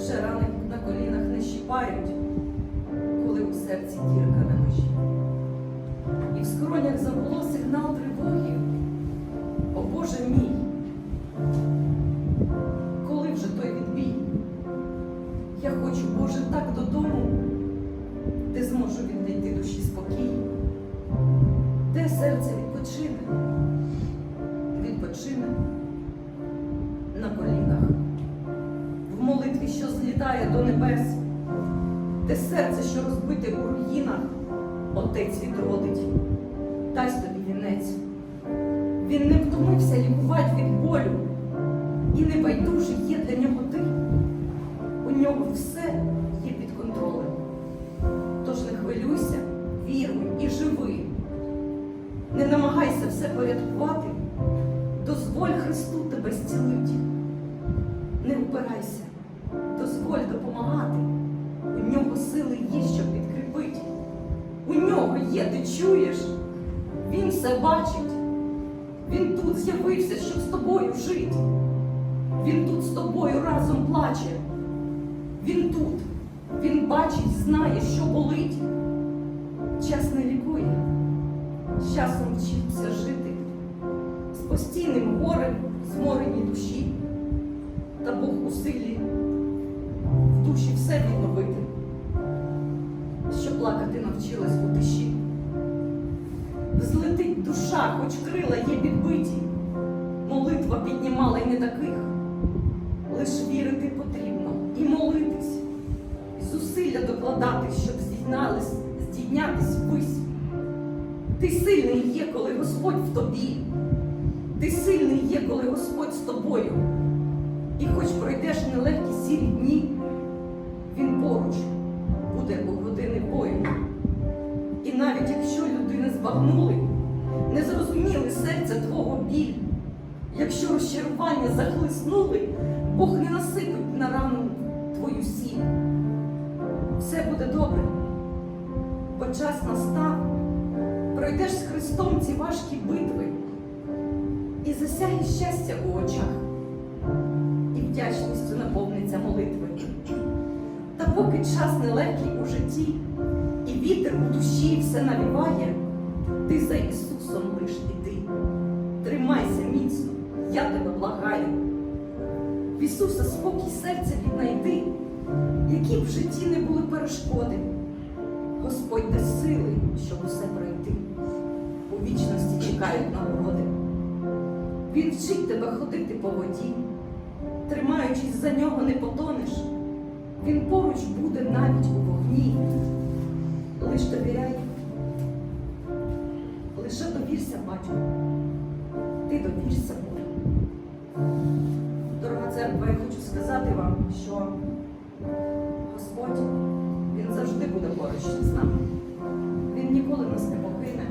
вже рани на колінах не щіпають, коли у серці дірка на межі. І в скронях забуло сигнал тривоги. О Боже мій, коли вже той відбій? Я хочу, Боже, так додому, де зможу віднайти душі спокій, де серце відпочине. Що злітає до небес, де серце, що розбите у руїнах, отець відродить, дасть тобі вінець. Він не втомився лікувати від болю, і небайдужий є для нього ти. У нього все є під контролем. Тож не хвилюйся, віруй і живи. Не намагайся все порядкувати, дозволь Христу тебе зцілить. Не упирайся, дозволь допомагати. У нього сили є, щоб підкріпить. У нього є, ти чуєш? Він все бачить. Він тут з'явився, щоб з тобою жити. Він тут з тобою разом плаче. Він тут. Він бачить, знає, що болить. Час не лікує, з часом вчиться жити. З постійним горем зморені душі. Та Бог у силі душі все відновити, що плакати навчилась у тиші. Злетить душа, хоч крила є підбиті, молитва піднімала й не таких. Лиш вірити потрібно і молитись, і зусилля докладати, щоб здійнялись, здійнятись ввись. Ти сильний є, коли Господь в тобі. Ти сильний є, коли Господь з тобою. І хоч пройдеш нелегкі сірі дні, поруч буде у години бою. І навіть якщо людини збагнули, не зрозуміли серця твого біль, якщо розчарування захлиснули, Бог не насипить на рану твою сіль. Все буде добре, бо час настав, пройдеш з Христом ці важкі битви і засяє щастя у очах, і вдячністю наповниться молитви. Поки час нелегкий у житті, і вітер у душі все навіває, ти за Ісусом лиш іди. Тримайся міцно, я тебе благаю. В Ісуса спокій серця віднайди, які б в житті не були перешкоди. Господь дасть сили, щоб усе пройти. У вічності чекають нагороди. Він вчить тебе ходити по воді, тримаючись за нього, не потонеш. Він поруч буде навіть у вогні. Лиш довіряй, лише довірся, батьку. Ти довірся Богу. Дорога церква, я хочу сказати вам, що Господь, Він завжди буде поруч з нами. Він ніколи нас не покине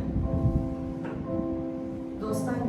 до останнього.